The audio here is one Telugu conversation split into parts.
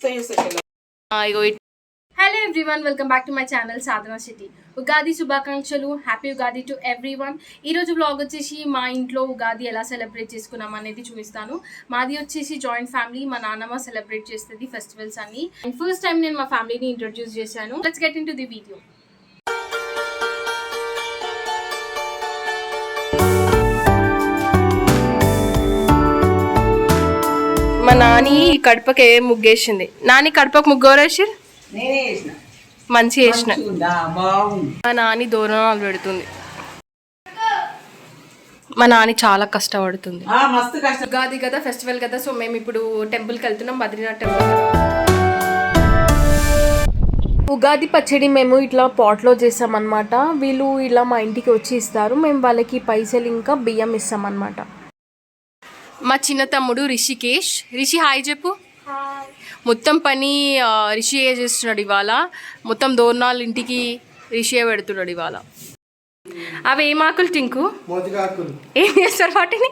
Ego hello everyone welcome back to my channel Sadhana city Ugadi శుభాకాంక్షలు happy Ugadi to everyone ఈరోజు బ్లాగ్ వచ్చేసి మా ఇంట్లో ఉగాది ఎలా సెలబ్రేట్ చేసుకున్నాం అనేది చూపిస్తాను. మాది వచ్చేసి జాయింట్ ఫ్యామిలీ మా నాన్నమ్మ సెలబ్రేట్ చేస్తుంది ఫెస్టివల్స్ అన్ని. అండ్ ఫస్ట్ టైం నేను మా ఫ్యామిలీని ఇంట్రొడ్యూస్ చేశాను. Let's get into the video మా నాని కడపకి ముగ్గేసింది. నాని కడపకు ముగ్గు ఎవరేసి నేనే చేసిన. మంచి వేసిన మా నాని దూరణాలు పెడుతుంది. మా నాని చాలా కష్టపడుతుంది. ఉగాది కదా ఫెస్టివల్ కదా సో మేము ఇప్పుడు టెంపుల్కి వెళ్తున్నాం బద్రీనాథ్ టెంపుల్. ఉగాది పచ్చడి మేము ఇట్లా పాట్లో చేసామన్నమాట వీళ్ళు ఇలా మా ఇంటికి వచ్చి ఇస్తారు. మేము వాళ్ళకి పైసలు ఇంకా బియ్యం ఇస్తామన్నమాట. మా చిన్న తమ్ముడు రిషికేష్. రిషి హాయ్ చెప్పు. మొత్తం పని రిషియే చేస్తున్నాడు ఇవాళ? మొత్తం దోర్నాలు ఇంటికి రిషియే పెడుతున్నాడు ఇవాళ? అవి ఏం ఆకులు టింకు? మోతికాకులు. ఏం చేస్తారు వాటిని?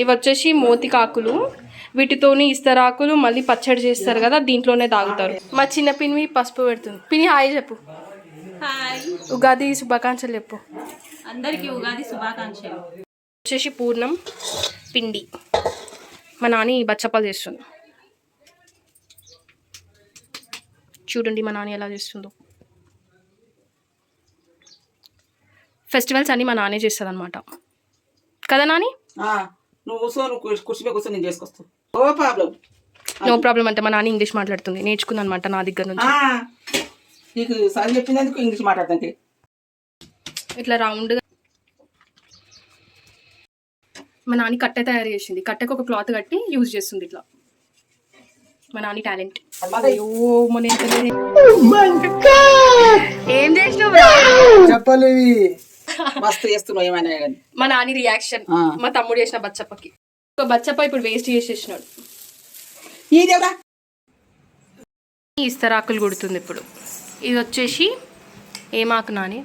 ఇవి వచ్చేసి మోతికాకులు. వీటితోని ఇస్తరాకులు మళ్ళీ పచ్చడి చేస్తారు కదా దీంట్లోనే తాగుతారు. మా చిన్న పిన్ని పసుపు పెడుతుంది. పిన్ని హాయ్ చెప్పు. ఉగాది శుభాకాంక్షలు చెప్పు. అందరికీ ఉగాది శుభాకాంక్షలు. వచ్చేసి పూర్ణం. పిండి. మా నాని బచ్చపాలు చేస్తుంది చూడండి మా నాని ఎలా చేస్తుందో. ఫెస్టివల్స్ అన్నీ మా నానే చేస్తుంది అనమాట కదా నాని? నువ్వు కూర్చో కుర్చీ- నేను ఓ ప్రాబ్లం నో ప్రాబ్లం అంటే మా నాన్న ఇంగ్లీష్ మాట్లాడుతుంది. నేర్చుకుంది అనమాట నా దగ్గర నుంచి. నీకు చదువు చెప్పినందుకు ఇంగ్లీష్ మాట్లాడతానికి? ఇట్లా రౌండ్గా మా నాని కట్టె తయారు చేసింది. కట్టెకు ఒక క్లాత్ కట్టి యూజ్ చేస్తుంది ఇట్లా. మా నాని టాలెంట్. అయ్యో మన ఏం చేసినావు చెప్పలు ఇవి మస్తు చేస్తున్నావు ఏమైనా కానీ. మా నాని రియాక్షన్. మా తమ్ముడు చేసిన బచ్చప్పకి. ఒక బచ్చప్ప ఇప్పుడు వేస్ట్ చేసేసినాడు. ఇస్తరాకులు కుడుతుంది ఇప్పుడు. ఇది వచ్చేసి ఏమాకు నాని?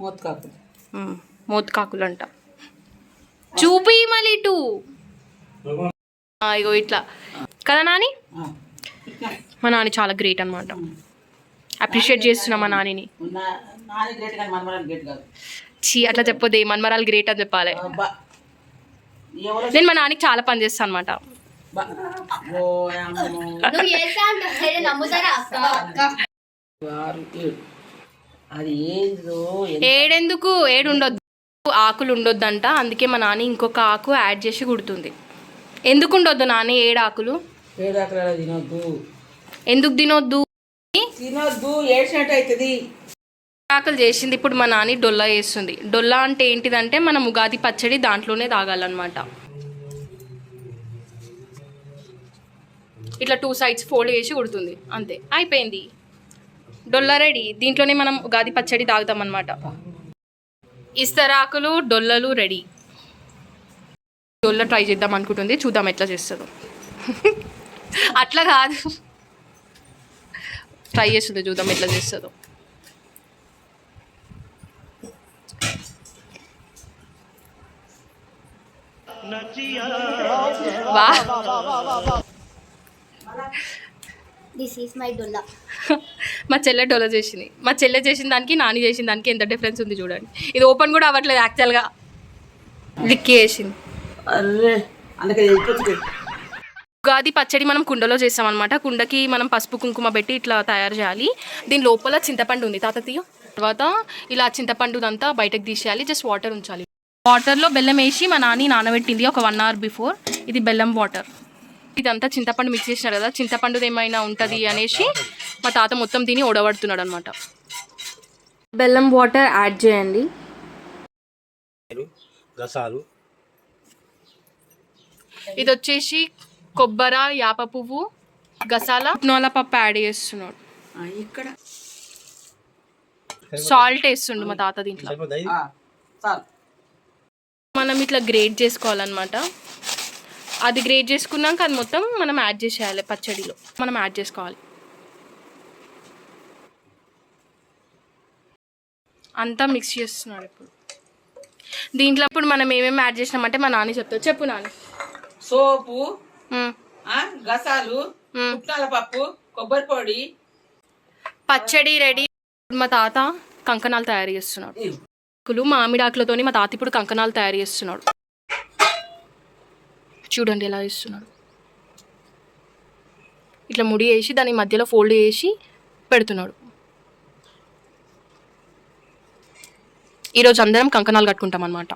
మూత కాకు. మ్మ్. మోత్కాకులు అంట చూపి మళ్ళీ ఇటు. ఆ, ఇగో ఇట్లా. కదా నాని. మా నాని చాలా గ్రేట్ అనమాట అప్రిషియేట్ చేస్తున్నా మా నానిని. నా- నాని గ్రేట్ కానీ మనమరాలు గ్రేట్ కాదు. చీ అట్లా చెప్పొద్దు మన్మరాలు గ్రేట్ అని చెప్పాలి. నేను మా నానికి చాలా పని చేస్తాను అనమాట ఏడెందుకు ఏడు. ఉండొద్దు ఆకులు ఉండొద్దంట అందుకే మా నాని ఇంకొక ఆకు యాడ్ చేసి కుడుతుంది. ఎందుకు ఉండొద్దు నాని? ఏడు ఆకులు? తినొద్దు. ఎందుకు తినొద్దు? తినొద్దు ఏడ్చినట్టు అవుతుంది ఆకులు చేసింది ఇప్పుడు మా నాని డొల్లా వేస్తుంది డొల్లా అంటే ఏంటిదంటే మనం ఉగాది పచ్చడి దాంట్లోనే తాగాలన్నమాట. ఇట్లా టూ సైడ్స్ ఫోల్డ్ చేసి కుడుతుంది. అంతే. అయిపోయింది. డొల్లా రెడీ. దీంట్లోనే మనం ఉగాది పచ్చడి తాగుతాం అనమాట ఇస్తరాకులు డొల్లలు రెడీ. డొల్ల ట్రై చేద్దాం అనుకుంటుంది చూద్దాం ఎట్లా చేస్తుందో. అట్లా కాదు. ట్రై చేస్తుంది చూద్దాం ఎట్లా చేస్తుందో. వా. దిస్ ఈస్ మై డొల్లా మా చెల్లె డొల చేసింది. మా చెల్లె చేసిన దానికి నాని చేసిన దానికి ఎంత డిఫరెన్స్ ఉంది చూడండి. ఇది ఓపెన్ కూడా అవ్వట్లేదు యాక్చువల్గా లిక్కి వేసింది ఉగాది పచ్చడి మనం కుండలో చేస్తామన్నమాట. కుండకి మనం పసుపు కుంకుమ పెట్టి ఇట్లా తయారు చేయాలి. దీని లోపల చింతపండు ఉంది. తాత తీయ. తర్వాత ఇలా చింతపండు అంతా బయటకు తీసేయాలి. జస్ట్ వాటర్ ఉంచాలి. వాటర్లో బెల్లం వేసి మా నాని నానబెట్టింది ఒక వన్ అవర్ బిఫోర్ ఇది బెల్లం వాటర్ ఇదంతా చింతపండు మిక్స్ చేసినారు కదా చింతపండుది ఏమైనా ఉంటుంది అనేసి మా తాత మొత్తం తిని ఓడబడుతున్నాడు అనమాట బెల్లం వాటర్ యాడ్ చేయండి. రసాలు. ఇది వచ్చేసి కొబ్బర యాప పువ్వు గసాల. నోల పప్పు యాడ్ చేస్తున్నాడు ఇక్కడ. సాల్ట్ వేస్తుండు మా తాత దీంట్లో. మనం ఇట్లా గ్రేట్ చేసుకోవాలన్నమాట. అది గ్రేట్ చేసుకున్నాక అది మొత్తం మనం యాడ్ చేసేయాలి పచ్చడిలో. మనం యాడ్ చేసుకోవాలి. అంతా మిక్స్ చేస్తున్నాడు ఇప్పుడు. దీంట్లో ఇప్పుడు మనం ఏమేమి యాడ్ చేసినామంటే మా నాన్న చెప్తారు చెప్పు నాని. సోపు గసాలు పప్పు కొబ్బరి పొడి. పచ్చడి రెడీ మా తాత కంకణాలు తయారు చేస్తున్నాడు. ఆకులు మామిడి ఆకులతోని మా తాత ఇప్పుడు కంకణాలు తయారు చేస్తున్నాడు. చూడండి ఎలా చేస్తున్నాడు ఇట్లా ముడి వేసి దాని మధ్యలో ఫోల్డ్ చేసి పెడుతున్నాడు. ఈరోజు అందరం కంకణాలు కట్టుకుంటాం అనమాట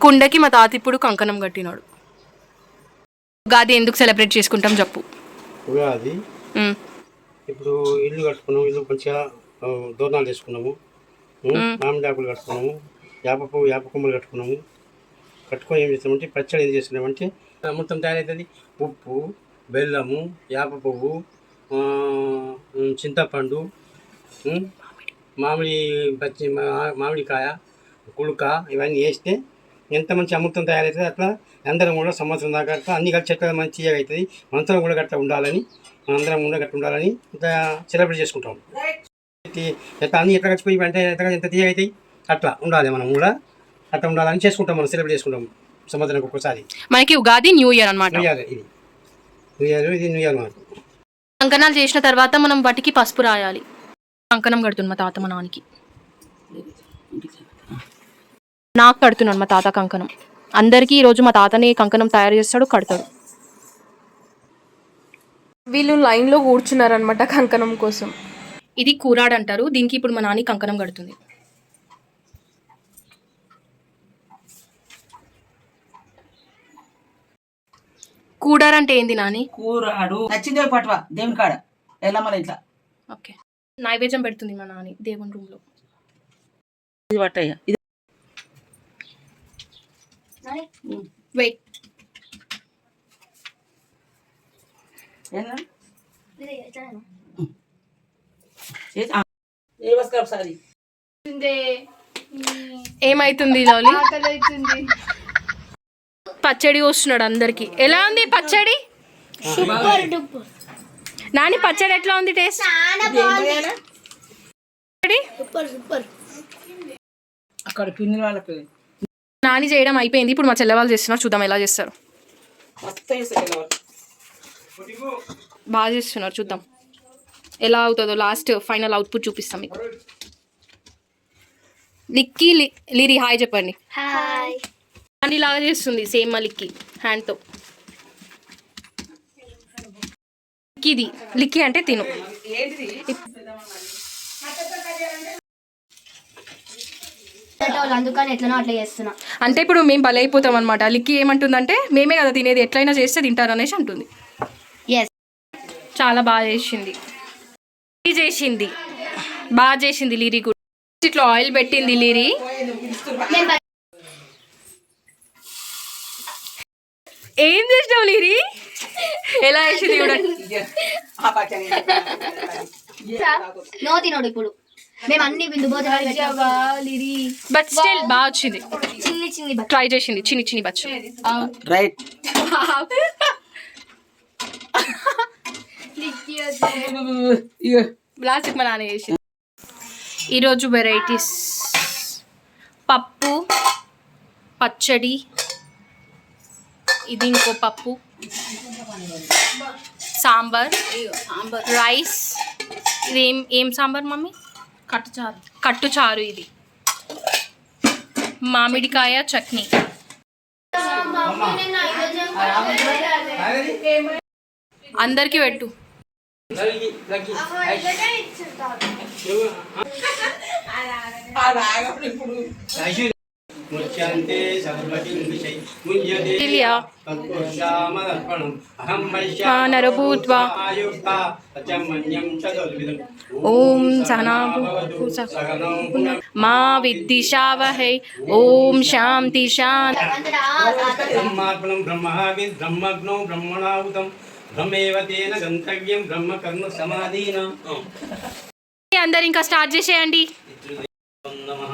కుండకి మా తాత ఇప్పుడు కంకణం కట్టినాడు. ఉగాది ఎందుకు సెలబ్రేట్ చేసుకుంటాం చెప్పు. ఉగాది. ఇప్పుడు ఇల్లు కట్టుకున్నాము ఇల్లు మంచిగా దోరణాలు చేసుకున్నాము ఉం? మామిడి ఆకులు కట్టుకున్నాము పువ్వు యాప కొమ్మలు కట్టుకున్నాము. కట్టుకొని ఏం చేస్తామంటే పచ్చడి ఏం చేస్తున్నామంటే మొత్తం తయారవుతుంది ఉప్పు బెల్లము యాప పువ్వు చింతపండు? మామిడి పచ్చి మామిడికాయ కుడుక ఇవన్నీ వేస్తే ఎంత మంచి అమృతం తయారవుతుంది అట్లా అందరం కూడా సంవత్సరం దాకా అట్లా అన్ని కలిసి చెట్ల మంచి తీయగా అవుతుంది. మంత్రం కూడా గట్లా ఉండాలని మనందరం కూడా గట్లా ఉండాలని ఇంత సెలబ్రేట్ చేసుకుంటాం. ఎట్లా అన్ని ఎట్లా కలిసిపోయి అంటే ఎంత ఎంత తీయగా అవుతాయి అట్లా ఉండాలి మనం కూడా. అట్లా ఉండాలని చేసుకుంటాం మనం సెలబ్రేట్ చేసుకుంటాం సంవత్సరానికి ఒక్కసారి. మనకి ఉగాది న్యూ ఇయర్ అనమాట న్యూ ఇయర్ ఇది. న్యూ ఇయర్ ఇది న్యూ ఇయర్ మనకు కంకణాలు చేసిన తర్వాత మనం వాటికి పసుపు రాయాలి. కంకణం కడుతుంది మా తాత మా నాన్నకి. నాకు కడుతున్నాడు మా తాత కంకణం. అందరికీ ఈరోజు మా తాతనే కంకణం తయారు చేస్తాడు కడతాడు. వీళ్ళు లైన్లో కూర్చున్నారనమాట కంకణం కోసం. ఇది కూరాడు అంటారు దీనికి ఇప్పుడు మా నాని కంకణం కడుతుంది. కూడారు అంటే ఏంది నాని? కూరాడు. నచ్చిందే పట్వా దేవుని కాడ. ఎల్లమ్మల ఇట్లా. ఓకే. నైవేద్యం పెడుతుంది మా నాని దేవుని రూమ్లో ఇది పట్టయ్య. ఇది వెయిట్. ఏమైతుంది లోలి? పచ్చడి వస్తున్నాడు అందరికి. ఎలా ఉంది పచ్చడి? నాని పచ్చడి ఎట్లా ఉంది టేస్ట్? అక్కడ వాళ్ళకి నాని చేయడం అయిపోయింది. ఇప్పుడు మా చెల్లె వాళ్ళు చేస్తున్నారు. చూద్దాం ఎలా చేస్తారు. బాగా చేస్తున్నారు. చూద్దాం. ఎలా అవుతుందో లాస్ట్ ఫైనల్ అవుట్పుట్ చూపిస్తాం మీకు. లిక్కి లి- లిరి హాయ్ చెప్పండి. హాయ్. లాగా చేస్తుంది సేమ్ మా లిక్కి హ్యాండ్తో. లిక్కిది లిక్కి అంటే తిను. అందుకని ఎట్లనో అట్లా చేస్తున్నా. అంటే ఇప్పుడు మేము బలైపోతాం అనమాట లిక్కి ఏమంటుందంటే మేమే కదా తినేది ఎట్లయినా చేస్తే తింటారు అనేసి అంటుంది. ఎస్ చాలా బాగా చేసింది. లిరి చేసింది. బాగా చేసింది లిరి కూడా. ఇట్లా ఆయిల్ పెట్టింది లిరి. ఏం చేసినావు లిరి? ఎలా చేసింది చూడండి ఆ పచ్చడి నో తినోడు ఇప్పుడు. మేము అన్ని బిందు బట్ స్టిల్ బాగా వచ్చింది. చిన్ని చిన్ని ట్రై చేసింది చిన్ని చిన్ని బచ్చు రైట్ ప్లాస్టిక్ మా నాన్న చేసింది. ఈరోజు వెరైటీస్ పప్పు పచ్చడి ఇది ఇంకో పప్పు. సాంబార్. రైస్. ఇది ఏం ఏం సాంబార్ మమ్మీ? కట్టుచారు. కట్టుచారు ఇది. మామిడికాయ చట్నీ. అందరికి పెట్టు. సర్వటి విషయ ముజ్యతే తెలియా తత్పురుషామదర్పణం అహం ఆ, నరభూత్వా. ఆయుక్త సత్యమన్యం చతుర్విధం ఓం సహనాభూతు సగనం మా విద్దిశావహై ఓం శాంతి శాంతి బ్రహ్మార్పణం బ్రహ్మవి బ్రహ్మగ్నో బ్రహ్మణాహుతం బ్రహ్మేవ తేన గంతవ్యం బ్రహ్మ కర్మ సమాధీన అందరు ఇంకా స్టార్ట్ చేసేయండి నమః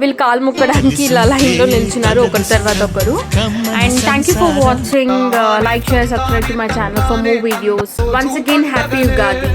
వీళ్ళు కాలు ముక్కడానికి ఇలా లైన్లో నిల్చున్నారు ఒకరి తర్వాత ఒకరు. And thank you for watching like share subscribe to my channel for more videos once again happy Yugadi